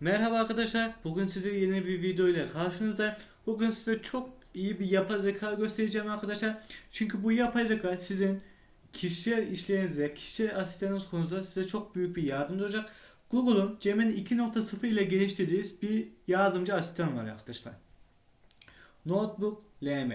Merhaba arkadaşlar. Bugün size yeni bir video ile karşınızdayım. Bugün size çok iyi bir yapay zeka göstereceğim arkadaşlar. Çünkü bu yapay zeka sizin kişisel işlerinizde, kişisel asistanınız konusunda size çok büyük bir yardımcı olacak. Google'un Gemini 2.0 ile geliştirdiği bir yardımcı asistan var arkadaşlar. Notebook LM.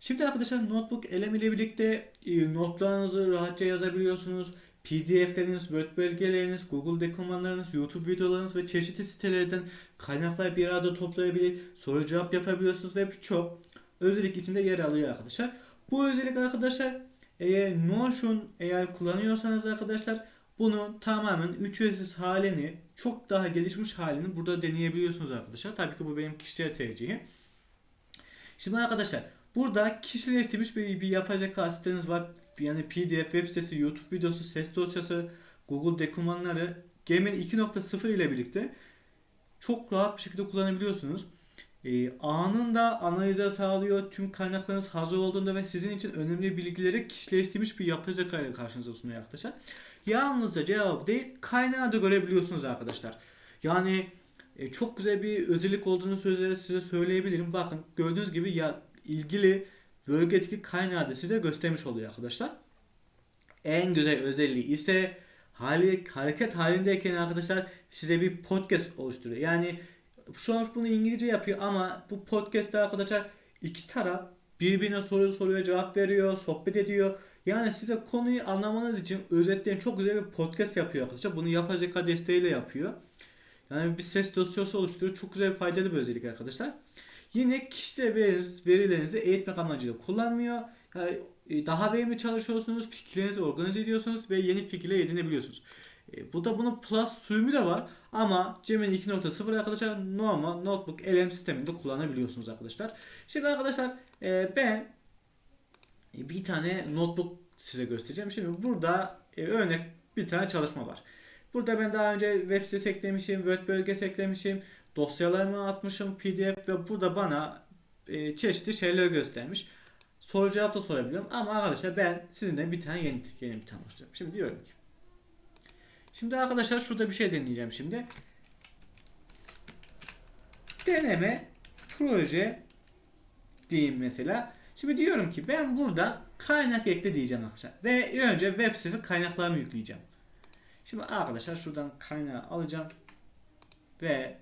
Şimdi arkadaşlar Notebook LM ile birlikte e, notlarınızı rahatça yazabiliyorsunuz. PDF'leriniz, Word belgeleriniz, Google dokümanlarınız, YouTube videolarınız ve çeşitli sitelerden kaynaklar bir arada toplayabilir, soru cevap yapabiliyorsunuz ve birçok özellik içinde yer alıyor arkadaşlar. Bu özellik arkadaşlar eğer Notion eğer kullanıyorsanız arkadaşlar bunun tamamen ücretsiz halini, çok daha gelişmiş halini burada deneyebiliyorsunuz arkadaşlar. Tabii ki bu benim kişisel tercihim. Şimdi arkadaşlar burada kişileştirilmiş bir, bir yapay zeka siteniz var. Yani PDF, web sitesi, YouTube videosu, ses dosyası, Google dokümanları Gemini 2.0 ile birlikte çok rahat bir şekilde kullanabiliyorsunuz. Ee, anında analize sağlıyor. Tüm kaynaklarınız hazır olduğunda ve sizin için önemli bilgileri kişileştirilmiş bir yapay zeka ile karşınıza sunuyor arkadaşlar. Yalnızca cevap değil kaynağı da görebiliyorsunuz arkadaşlar. Yani e, çok güzel bir özellik olduğunu sözleri size söyleyebilirim. Bakın gördüğünüz gibi ya ilgili bölgedeki kaynağı da size göstermiş oluyor arkadaşlar. En güzel özelliği ise hali, hareket halindeyken arkadaşlar size bir podcast oluşturuyor. Yani şu an bunu İngilizce yapıyor ama bu podcast'te arkadaşlar iki taraf birbirine soru soruyor, cevap veriyor, sohbet ediyor. Yani size konuyu anlamanız için özetleyen çok güzel bir podcast yapıyor arkadaşlar. Bunu yapay zeka desteğiyle yapıyor. Yani bir ses dosyası oluşturuyor. Çok güzel faydalı bir özellik arkadaşlar. Yine veriniz, verilerinizi eğitmek amacıyla kullanmıyor. Yani e, daha verimli çalışıyorsunuz, fikirlerinizi organize ediyorsunuz ve yeni fikirler edinebiliyorsunuz. E, Bu da bunun plus sürümü de var ama Gemini 2.0 arkadaşlar normal notebook LM sisteminde kullanabiliyorsunuz arkadaşlar. Şimdi arkadaşlar e, ben bir tane notebook size göstereceğim. Şimdi burada e, örnek bir tane çalışma var. Burada ben daha önce web sitesi eklemişim, Word bölgesi eklemişim, dosyalarımı atmışım, PDF ve burada bana e, çeşitli şeyler göstermiş. Soru cevap da sorabiliyorum ama arkadaşlar ben sizinle bir tane yeni, yeni bir tane oluşturacağım. Şimdi diyorum ki. Şimdi arkadaşlar şurada bir şey deneyeceğim şimdi. Deneme proje diyeyim mesela. Şimdi diyorum ki ben burada kaynak ekle diyeceğim arkadaşlar. Ve önce web sitesi kaynaklarımı yükleyeceğim. Şimdi arkadaşlar şuradan kaynağı alacağım. Ve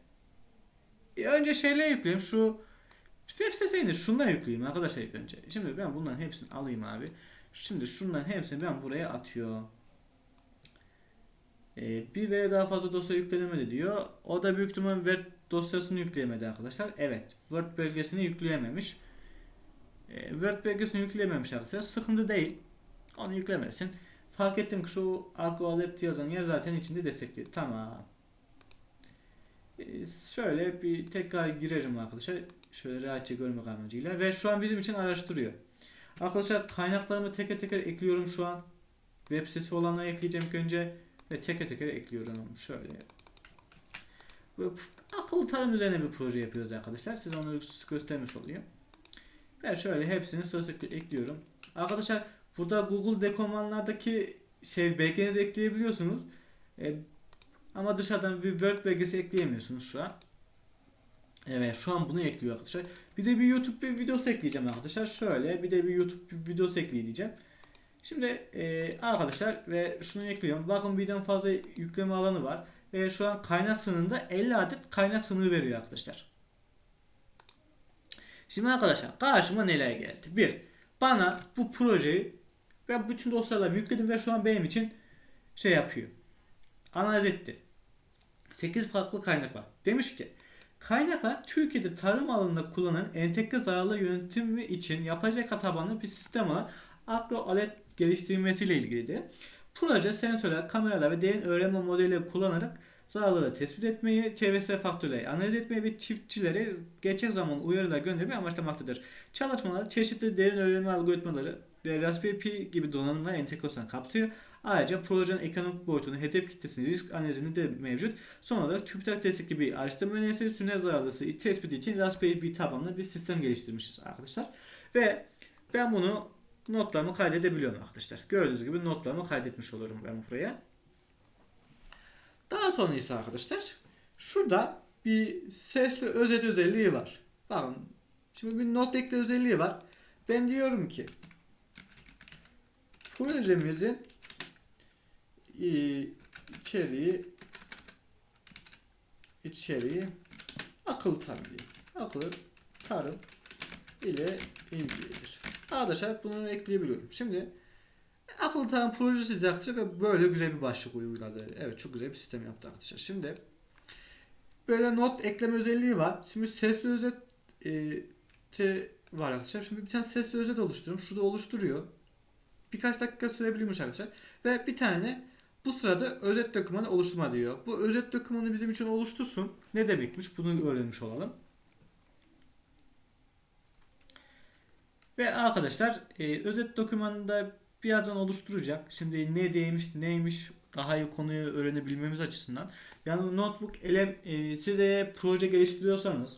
önce şeyleri yükleyeyim. Şu web sitesini şundan yükleyeyim arkadaşlar ilk önce. Şimdi ben bunların hepsini alayım abi. Şimdi şunların hepsini ben buraya atıyorum. Ee, bir veya daha fazla dosya yüklenemedi diyor. O da büyük ihtimal Word dosyasını yükleyemedi arkadaşlar. Evet. Word belgesini yükleyememiş. Ee, Word belgesini yükleyememiş arkadaşlar. Sıkıntı değil. Onu yüklemesin. Fark ettim ki şu Alert yazan yer zaten içinde destekli. Tamam. Ee, şöyle bir tekrar girerim arkadaşlar. Şöyle rahatça görmek amacıyla. Ve şu an bizim için araştırıyor. Arkadaşlar kaynaklarımı teker teker ekliyorum şu an. Web sitesi olanları ekleyeceğim ilk önce. Ve teker teker ekliyorum. Şöyle. Bu akıllı tarım üzerine bir proje yapıyoruz arkadaşlar. Size onu göstermiş olayım. Ben şöyle hepsini sırasıyla ekliyorum. Arkadaşlar burada Google dokümanlardaki şey belgenizi ekleyebiliyorsunuz. E, ama dışarıdan bir Word belgesi ekleyemiyorsunuz şu an. Evet şu an bunu ekliyor arkadaşlar. Bir de bir YouTube bir videosu ekleyeceğim arkadaşlar. Şöyle bir de bir YouTube bir videosu ekleyeceğim. Şimdi e, arkadaşlar ve şunu ekliyorum. Bakın birden fazla yükleme alanı var. Ve şu an kaynak sınırında 50 adet kaynak sınırı veriyor arkadaşlar. Şimdi arkadaşlar karşıma neler geldi? Bir, bana bu projeyi ben bütün dosyalarımı yükledim ve şu an benim için şey yapıyor. Analiz etti. 8 farklı kaynak var. Demiş ki kaynaklar Türkiye'de tarım alanında kullanılan entegre zararlı yönetimi için yapay zeka tabanlı bir sistem olan Agro Alet geliştirilmesiyle ilgilidir. Proje sensörler, kameralar ve derin öğrenme modelleri kullanarak zararları tespit etmeyi, çevresel faktörleri analiz etmeyi ve çiftçilere gerçek zaman uyarılar göndermeyi amaçlamaktadır. Çalışmalar çeşitli derin öğrenme algoritmaları ve Raspberry Pi gibi donanımlar entegrasyon kapsıyor. Ayrıca projenin ekonomik boyutunu, hedef kitlesini, risk analizini de mevcut. Son olarak TÜBİTAK destekli bir araştırma önerisi, sünnet zararlısı tespiti için Raspberry Pi tabanlı bir sistem geliştirmişiz arkadaşlar. Ve ben bunu notlarımı kaydedebiliyorum arkadaşlar. Gördüğünüz gibi notlarımı kaydetmiş olurum ben buraya. Daha sonra ise arkadaşlar Şurada bir sesli özet özelliği var. Bakın. Şimdi bir not ekle özelliği var. Ben diyorum ki projemizin içeriği içeriği akıl tarım diye. Akıl tarım ile ilgilidir. Arkadaşlar bunu ekleyebiliyorum. Şimdi akıl tarım projesi arkadaşlar ve böyle güzel bir başlık uyguladı. Evet çok güzel bir sistem yaptı arkadaşlar. Şimdi böyle not ekleme özelliği var. Şimdi sesli özet e, var arkadaşlar. Şimdi bir tane sesli özet oluşturuyorum. Şurada oluşturuyor. Birkaç dakika sürebiliyormuş arkadaşlar. Ve bir tane bu sırada özet dokümanı oluşturma diyor. Bu özet dokümanı bizim için oluştursun. Ne demekmiş? Bunu öğrenmiş olalım. Ve arkadaşlar e, özet dokümanını da birazdan oluşturacak. Şimdi ne değmiş neymiş daha iyi konuyu öğrenebilmemiz açısından. Yani notebook ele e, proje geliştiriyorsanız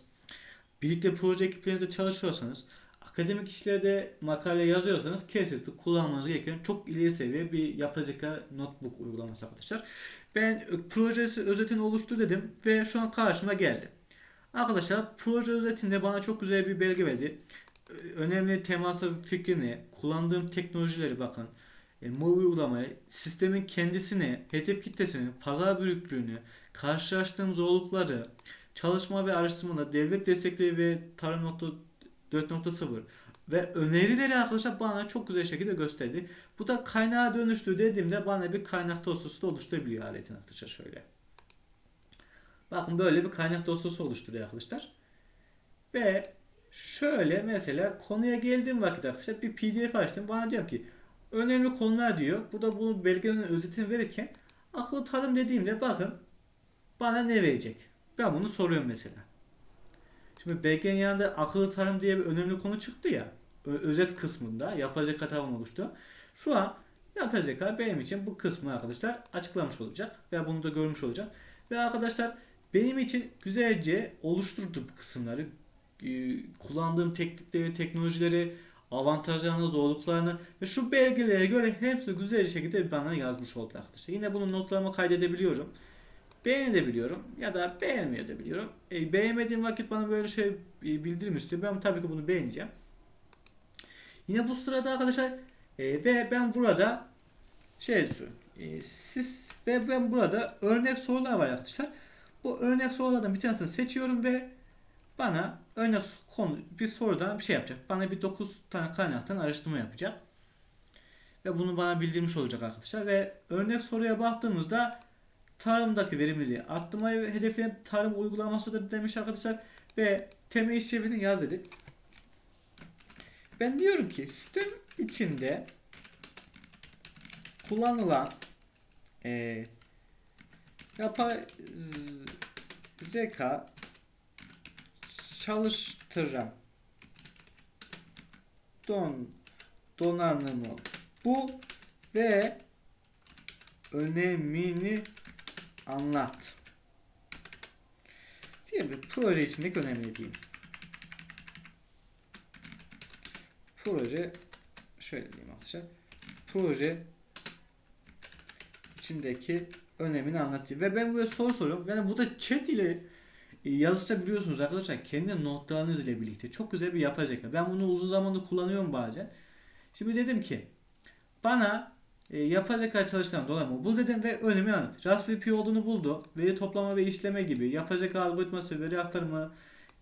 birlikte proje ekiplerinizde çalışıyorsanız akademik işlerde makale yazıyorsanız kesinlikle kullanmanız gereken çok ileri seviye bir yapay zeka notebook uygulaması arkadaşlar. Ben projesi özetini oluştur dedim ve şu an karşıma geldi. Arkadaşlar proje özetinde bana çok güzel bir belge verdi. Önemli teması fikrini, kullandığım teknolojileri bakın. E, mobil uygulamayı, sistemin kendisini, hedef kitlesini, pazar büyüklüğünü, karşılaştığım zorlukları, çalışma ve araştırmalar, devlet destekleri ve tarım nokta 4.0 ve önerileri arkadaşlar bana çok güzel şekilde gösterdi. Bu da kaynağa dönüştü dediğimde bana bir kaynak dosyası da oluşturabiliyor aletin arkadaşlar şöyle. Bakın böyle bir kaynak dosyası oluşturuyor arkadaşlar. Ve şöyle mesela konuya geldiğim vakit arkadaşlar bir pdf açtım. Bana diyor ki önemli konular diyor. Burada bunu belgenin özetini verirken akıllı tarım dediğimde bakın bana ne verecek? Ben bunu soruyorum mesela. Şimdi belgenin yanında akıllı tarım diye bir önemli konu çıktı ya. Özet kısmında yapay zeka tavan oluştu. Şu an yapay zeka benim için bu kısmı arkadaşlar açıklamış olacak. Ve bunu da görmüş olacak. Ve arkadaşlar benim için güzelce oluşturdu bu kısımları. Kullandığım teknikleri, teknolojileri, avantajlarını, zorluklarını ve şu belgelere göre hepsi güzel şekilde bana yazmış oldu arkadaşlar. Yine bunu notlarıma kaydedebiliyorum. Beğenebiliyorum ya da beğenmeyebiliyorum. E, beğenmediğim vakit bana böyle şey e, bildirmişti. Ben tabii ki bunu beğeneceğim. Yine bu sırada arkadaşlar e, ve ben burada şey e, siz ve ben burada örnek sorular var arkadaşlar. Bu örnek sorulardan bir tanesini seçiyorum ve bana örnek konu bir sorudan bir şey yapacak. Bana bir 9 tane kaynaktan araştırma yapacak. Ve bunu bana bildirmiş olacak arkadaşlar. Ve örnek soruya baktığımızda tarımdaki verimliliği arttırmayı hedefleyen tarım uygulamasıdır demiş arkadaşlar. Ve temel işlevini yaz dedik. Ben diyorum ki sistem içinde kullanılan e, yapay zeka çalıştıran don donanımı bu ve önemini anlat diye bir proje içindeki önemli diyeyim. Proje şöyle diyeyim arkadaşlar. Proje içindeki önemini anlatayım. Ve ben böyle soru soruyorum. Yani bu da chat ile e, yazacabiliyorsunuz arkadaşlar. Kendi notlarınız ile birlikte. Çok güzel bir yapay zeka. Ben bunu uzun zamandır kullanıyorum bazen. Şimdi dedim ki bana e, yapay zeka çalıştıran donanımı bul dedim ve önemi anlat. Raspberry Pi olduğunu buldu. Veri toplama ve işleme gibi yapay zeka algoritması, veri aktarımı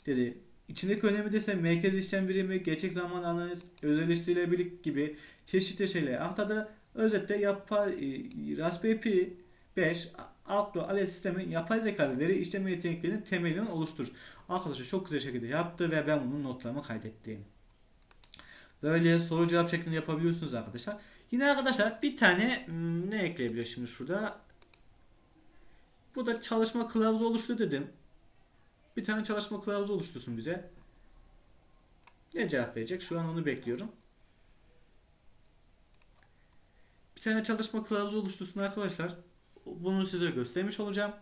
dedi. İçindeki önemi dese merkez işlem birimi, gerçek zaman analiz, özelleştirilebilirlik gibi çeşitli şeyler aktardı. Özetle yapay, e, Raspberry Pi 5 Outlook alet sistemi yapay zeka ve veri işleme yeteneklerinin temelini oluşturur. Arkadaşlar çok güzel şekilde yaptı ve ben bunun notlarımı kaydettim. Böyle soru cevap şeklinde yapabiliyorsunuz arkadaşlar. Yine arkadaşlar bir tane hmm, ne ekleyebiliyor şimdi şurada? Bu da çalışma kılavuzu oluştu dedim. Bir tane çalışma kılavuzu oluştursun bize. Ne cevap verecek? Şu an onu bekliyorum. Bir tane çalışma kılavuzu oluştursun arkadaşlar. Bunu size göstermiş olacağım.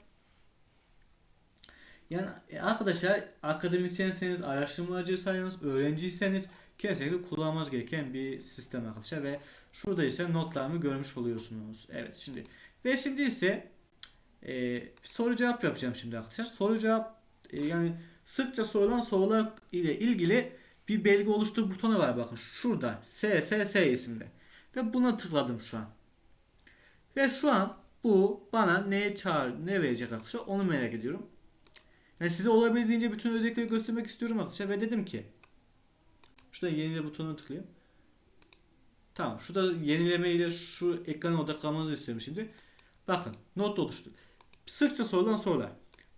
Yani e, arkadaşlar akademisyenseniz, araştırmacıysanız, öğrenciyseniz kesinlikle kullanmanız gereken bir sistem arkadaşlar ve şurada ise notlarımı görmüş oluyorsunuz. Evet şimdi ve şimdi ise e, soru cevap yapacağım şimdi arkadaşlar. Soru cevap e, yani sıkça sorulan sorular ile ilgili bir belge oluştur butonu var bakın şurada SSS isimli. Ve buna tıkladım şu an. Ve şu an bu bana neye çağır, ne verecek arkadaşlar onu merak ediyorum. Yani size olabildiğince bütün özellikleri göstermek istiyorum arkadaşlar ve dedim ki şurada yenile butonuna tıklayayım. Tamam şurada yenileme ile şu ekrana odaklanmanızı istiyorum şimdi. Bakın not oluştu. Sıkça sorulan sorular.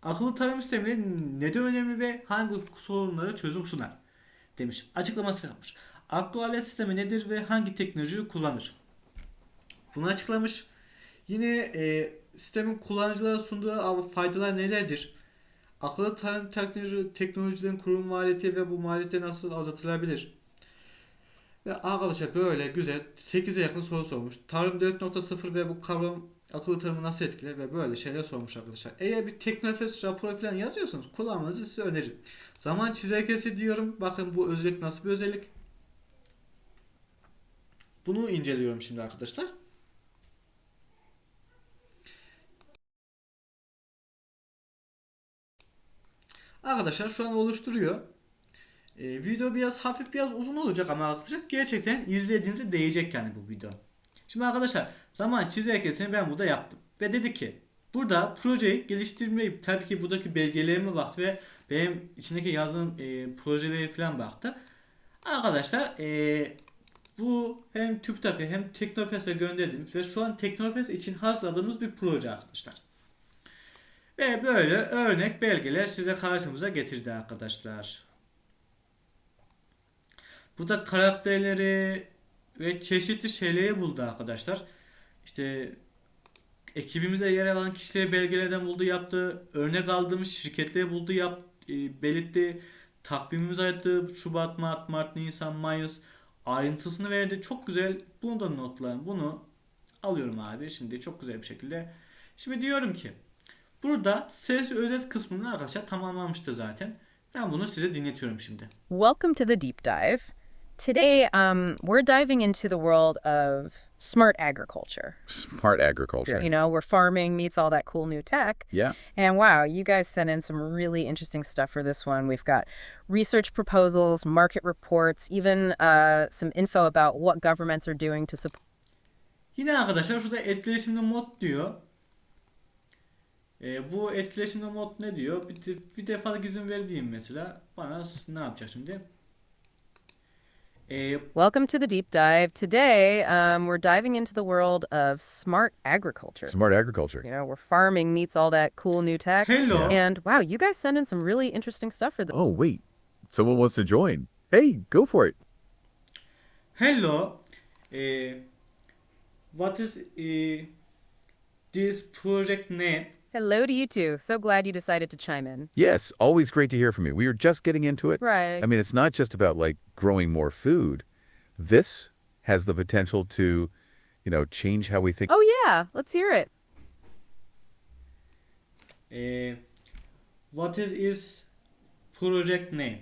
Akıllı tarım sistemleri neden önemli ve hangi sorunlara çözüm sunar? Demiş. Açıklaması yapmış. Aklı alet sistemi nedir ve hangi teknolojiyi kullanır? Bunu açıklamış. Yine e, sistemin kullanıcılara sunduğu faydalar nelerdir? Akıllı tarım teknoloji, teknolojilerin kurulum maliyeti ve bu maliyetler nasıl azaltılabilir? Ve arkadaşlar böyle güzel 8'e yakın soru sormuş. Tarım 4.0 ve bu kavram akıllı tarımı nasıl etkiler ve böyle şeyler sormuş arkadaşlar. Eğer bir teknofest raporu falan yazıyorsanız kullanmanızı size öneririm. Zaman çizelgesi diyorum. Bakın bu özellik nasıl bir özellik. Bunu inceliyorum şimdi arkadaşlar. Arkadaşlar şu an oluşturuyor. Ee, video biraz hafif biraz uzun olacak ama arkadaşlar gerçekten izlediğinize değecek yani bu video. Şimdi arkadaşlar zaman çizelgesini ben burada yaptım. Ve dedi ki burada projeyi geliştirmeyi tabii ki buradaki belgelerime baktı ve benim içindeki yazdığım e, projeleri falan baktı. Arkadaşlar e, bu hem TÜBİTAK'a hem Teknofest'e gönderdim ve şu an Teknofest için hazırladığımız bir proje arkadaşlar. Ve böyle örnek belgeler size karşımıza getirdi arkadaşlar. Bu da karakterleri ve çeşitli şeyleri buldu arkadaşlar. İşte ekibimizde yer alan kişileri belgelerden buldu yaptı. Örnek aldığımız şirketleri buldu yap, e, belirtti. Takvimimiz ayırttı. Şubat, Mart, Mart, Nisan, Mayıs ayrıntısını verdi. Çok güzel. Bunu da notlayın. Bunu alıyorum abi. Şimdi çok güzel bir şekilde. Şimdi diyorum ki burada ses özet kısmını arkadaşlar tamamlamıştı zaten. Ben bunu size dinletiyorum şimdi. Welcome to the deep dive. Today, um, we're diving into the world of smart agriculture. Smart agriculture. You know, where farming meets all that cool new tech. Yeah. And wow, you guys sent in some really interesting stuff for this one. We've got research proposals, market reports, even uh, some info about what governments are doing to support. Yine arkadaşlar şurada etkileşimli mod diyor. Ee, bu etkileşimli mod ne diyor? Bir, de, bir defa izin ver diyeyim mesela. Bana ne yapacak şimdi? Ee, Welcome to the deep dive. Today, um, we're diving into the world of smart agriculture. Smart agriculture. You know, where farming meets all that cool new tech. hello. And wow, you guys sent in some really interesting stuff for this. Oh, wait. Someone wants to join. Hey, go for it. Hello. Ee, what is eh, this project name? Hello to you too. So glad you decided to chime in. Yes, always great to hear from you. We were just getting into it. Right. I mean, it's not just about like growing more food. This has the potential to, you know, change how we think. oh yeah, let's hear it. Ee, what is is project name?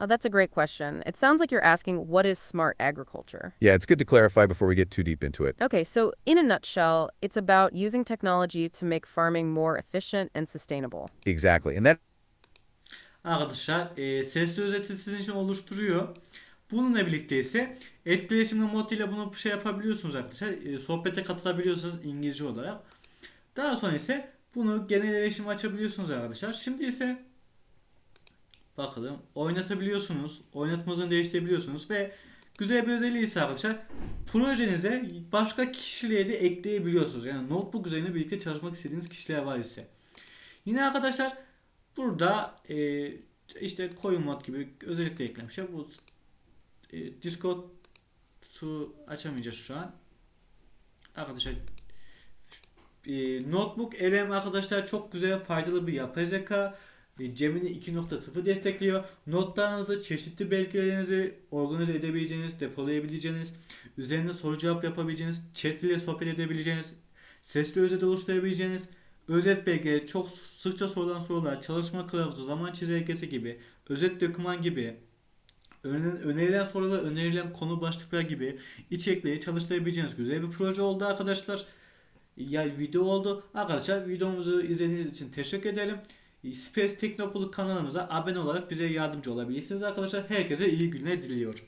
Oh, that's a great question. It sounds like you're asking what is smart agriculture? Yeah, it's good to clarify before we get too deep into it. Okay, so in a nutshell, it's about using technology to make farming more efficient and sustainable. Exactly. And that Arkadaşlar e, sesli özeti sizin için oluşturuyor. Bununla birlikte ise etkileşimli mod ile bunu şey yapabiliyorsunuz arkadaşlar. E, sohbete katılabiliyorsunuz İngilizce olarak. Daha sonra ise bunu genel erişim açabiliyorsunuz arkadaşlar. Şimdi ise bakalım oynatabiliyorsunuz. Oynatmanızı değiştirebiliyorsunuz ve güzel bir özelliği ise arkadaşlar projenize başka kişiliğe de ekleyebiliyorsunuz. Yani notebook üzerine birlikte çalışmak istediğiniz kişiler var ise. Yine arkadaşlar Burada e, işte koyun mod gibi özellik de eklemişler. Bu e, Discord'u açamayacağız şu an. Arkadaşlar e, Notebook LM arkadaşlar çok güzel faydalı bir yapay zeka. E, Gemini 2.0 destekliyor. Notlarınızı, çeşitli belgelerinizi organize edebileceğiniz, depolayabileceğiniz, üzerinde soru cevap yapabileceğiniz, chat ile sohbet edebileceğiniz, sesli özet oluşturabileceğiniz, özet belge, çok sıkça sorulan sorular, çalışma kılavuzu, zaman çizelgesi gibi, özet doküman gibi, önerilen, sorular, önerilen konu başlıklar gibi içerikleri çalıştırabileceğiniz güzel bir proje oldu arkadaşlar. ya video oldu. Arkadaşlar videomuzu izlediğiniz için teşekkür ederim. Space Teknopoluk kanalımıza abone olarak bize yardımcı olabilirsiniz arkadaşlar. Herkese iyi günler diliyorum.